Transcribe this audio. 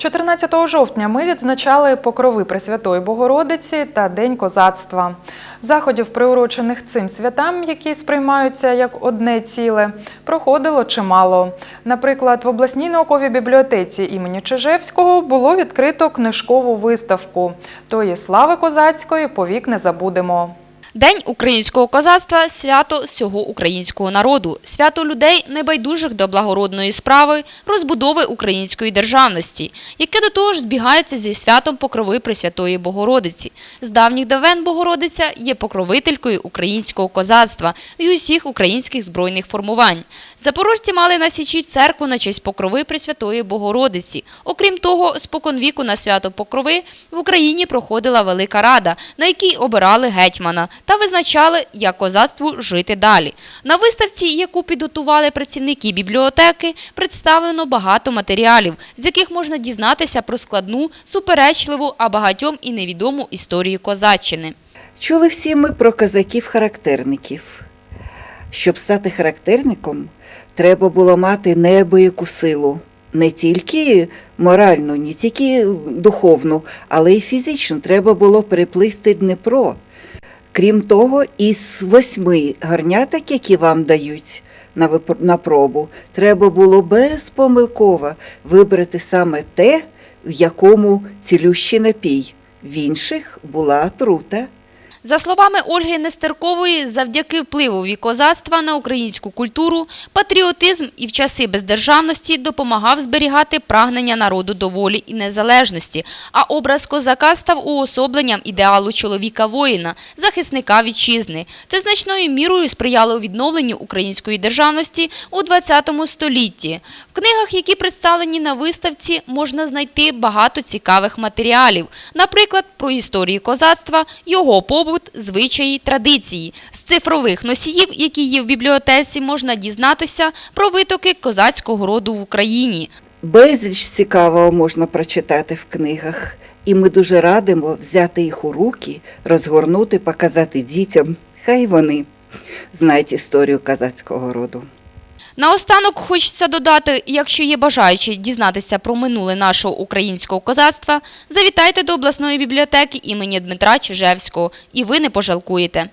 14 жовтня ми відзначали покрови Пресвятої Богородиці та День козацтва. Заходів, приурочених цим святам, які сприймаються як одне ціле, проходило чимало. Наприклад, в обласній науковій бібліотеці імені Чижевського було відкрито книжкову виставку Тої слави козацької повік не забудемо. День українського козацтва свято всього українського народу, свято людей, небайдужих до благородної справи, розбудови української державності, яке до того ж збігається зі святом покрови Пресвятої Богородиці. З давніх давен Богородиця є покровителькою українського козацтва і усіх українських збройних формувань. Запорожці мали на січі церкву на честь покрови Пресвятої Богородиці. Окрім того, споконвіку на свято покрови в Україні проходила Велика Рада, на якій обирали гетьмана та визначали, як козацтву жити далі. На виставці, яку підготували працівники бібліотеки, представлено багато матеріалів, з яких можна дізнатися про складну, суперечливу, а багатьом і невідому історію козаччини. Чули всі ми про козаків-характерників. Щоб стати характерником, треба було мати неабияку силу. Не тільки моральну, не тільки духовну, але й фізичну. Треба було переплисти Дніпро. Крім того, із восьми гарняток, які вам дають на, на пробу, треба було безпомилково вибрати саме те, в якому цілющий напій. В інших була отрута. За словами Ольги Нестеркової, завдяки впливові козацтва на українську культуру, патріотизм і в часи бездержавності допомагав зберігати прагнення народу до волі і незалежності, а образ козака став уособленням ідеалу чоловіка-воїна, захисника вітчизни. Це значною мірою сприяло відновленню української державності у ХХ столітті. В книгах, які представлені на виставці, можна знайти багато цікавих матеріалів, наприклад, про історію козацтва, його побут, звичаї, традиції. З цифрових носіїв, які є в бібліотеці, можна дізнатися про витоки козацького роду в Україні. Безліч цікавого можна прочитати в книгах, і ми дуже радимо взяти їх у руки, розгорнути, показати дітям. Хай вони знають історію козацького роду. Наостанок хочеться додати, якщо є бажаючі дізнатися про минуле нашого українського козацтва, завітайте до обласної бібліотеки імені Дмитра Чижевського, і ви не пожалкуєте.